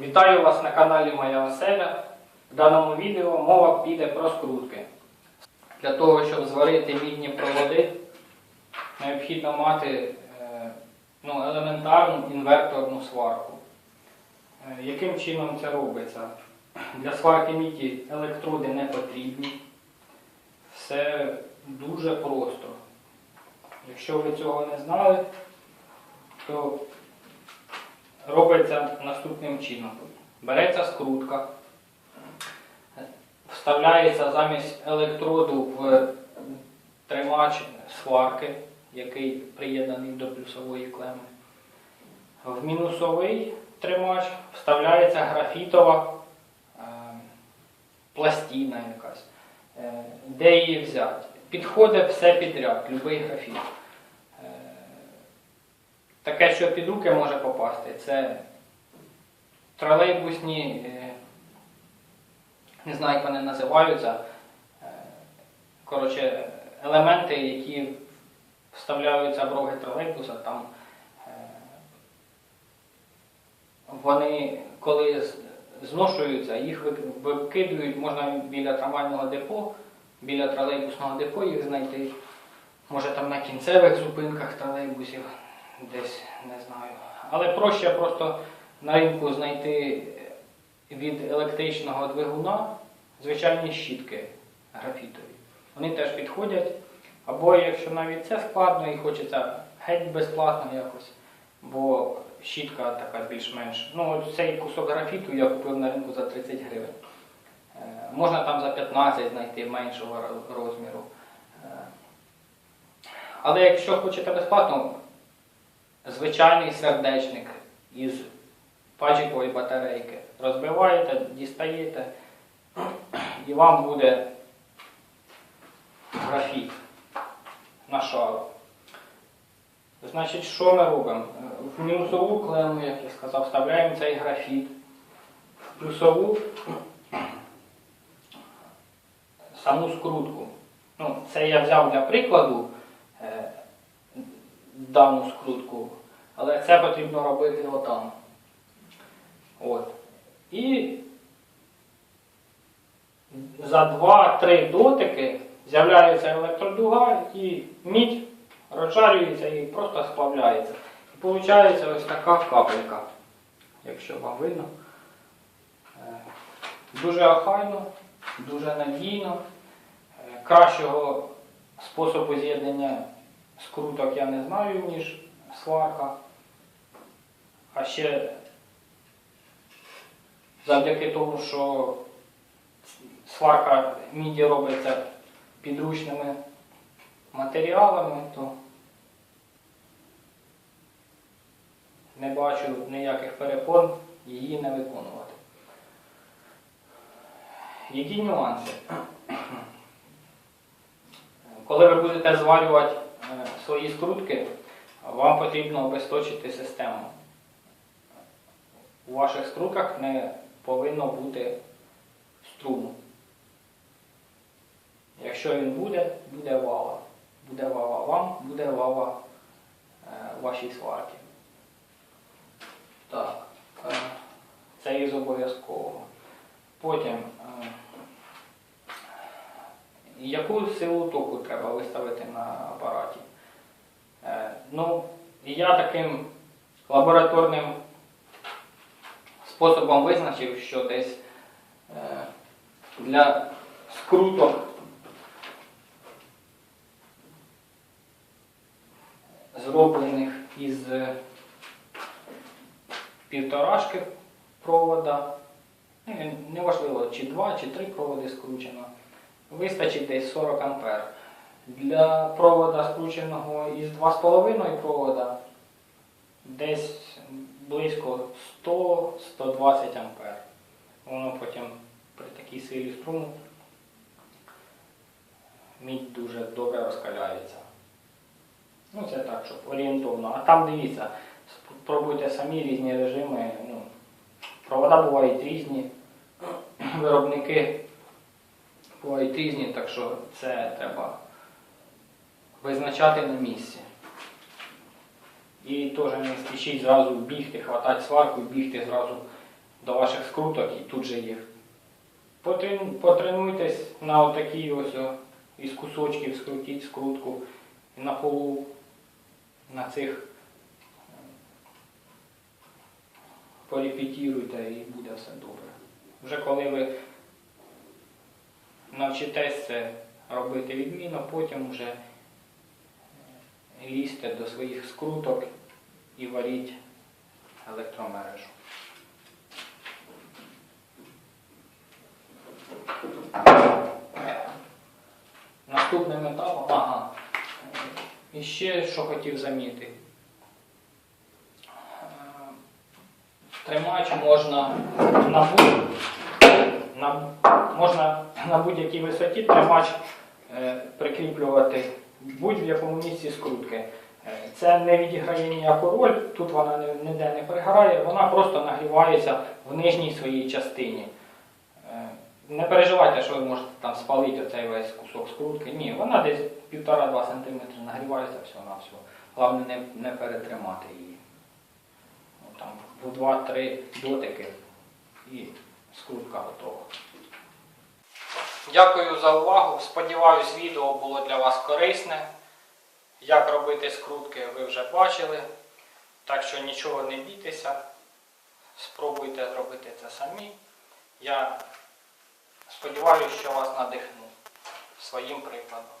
Вітаю вас на каналі Моя Оселя. В даному відео мова піде про скрутки. Для того, щоб зварити мідні проводи, необхідно мати е, ну, елементарну інверторну сварку. Е, Яким чином це робиться? Для сварки міді електроди не потрібні. Все дуже просто. Якщо ви цього не знали, то робиться наступним чином. Береться скрутка, вставляється замість електроду в тримач сварки, який приєднаний до плюсової клеми. В мінусовий тримач вставляється графітова е, пластина якась. Е, Де її взяти? Підходить все підряд, будь-який графіт. Таке, що під руки може попасти, це тролейбусні, е, не знаю, як вони називаються. е, Коротше, елементи, які вставляються в роги тролейбуса, там е, вони, коли зношуються, їх викидують, можна біля трамвайного депо, біля тролейбусного депо їх знайти. Може там на кінцевих зупинках тролейбусів, десь не знаю. Але проще просто на ринку знайти від електричного двигуна звичайні щітки графітові. Вони теж підходять. Або якщо навіть це складно і хочеться геть безплатно якось, бо щітка така більш-менш. Ну, цей кусок графіту я купив на ринку за 30 гривень. Е, Можна там за 15 знайти меншого розміру. Е, Але якщо хочете безплатно, звичайний сердечник із паджикової батарейки розбиваєте, дістаєте, і вам буде графіт на шару. Значить, що ми робимо? В мінусову клему, як я сказав, вставляємо цей графіт. В плюсову саму скрутку. Ну, це я взяв для прикладу дану скрутку, але це потрібно робити отам. От. І за 2-3 дотики з'являється електродуга і мідь розжарюється і просто сплавляється. І виходить ось така капелька, якщо вам видно. Е, Дуже охайно, дуже надійно. Е, Кращого способу з'єднання скруток я не знаю, ніж сварка. А ще завдяки тому, що сварка міді робиться підручними матеріалами, то не бачу ніяких перепон її не виконувати. Які нюанси? Коли ви будете зварювати свої скрутки, вам потрібно обесточити систему. У ваших скрутках не повинно бути струму. Якщо він буде, буде вава. Буде вава вам, буде вава е, вашій сварці. Так, е, це із обов'язкового. Потім, е, яку силу току треба виставити на апараті? Е, ну, я таким лабораторним способом визначив, що десь е, для скруток зроблених із півторашки провода, неважливо, чи два, чи три проводи скручено, вистачить десь 40 ампер. Для провода скрученого із 2,5 провода десь близько 100-120 ампер. Воно потім при такій силі струму мідь дуже добре розкаляється. Ну, це так, щоб орієнтовно. А там дивіться, спробуйте самі різні режими. Ну, провода бувають різні, виробники бувають різні, так що це треба визначати на місці. І теж не спішіть зразу бігти, хватати сварку, бігти зразу до ваших скруток і тут же їх. Потренуйтесь на отакій ось із кусочків, скрутіть скрутку на полу на цих порепетіруйте і буде все добре. Вже коли ви навчитесь це робити відмінно, потім вже е, лізьте до своїх скруток і варіть електромережу. Наступним етапом, ага. І ще що хотів замітити. Е, Тримач можна на будь на, можна на будь-якій висоті тримач е, прикріплювати в будь-якому місці скрутки. Е, Це не відіграє ніяку роль, тут вона ніде не пригорає, вона просто нагрівається в нижній своїй частині. Е, Не переживайте, що ви можете там спалити оцей весь кусок скрутки. Ні, вона десь 1,5-2 см нагрівається всього на всього. Головне не, не перетримати її. Ну, там, в 2-3 дотики і скрутка готова. Дякую за увагу. Сподіваюсь, відео було для вас корисне. Як робити скрутки, ви вже бачили. Так що нічого не бійтеся. Спробуйте зробити це самі. Я сподіваюся, що вас надихну своїм прикладом.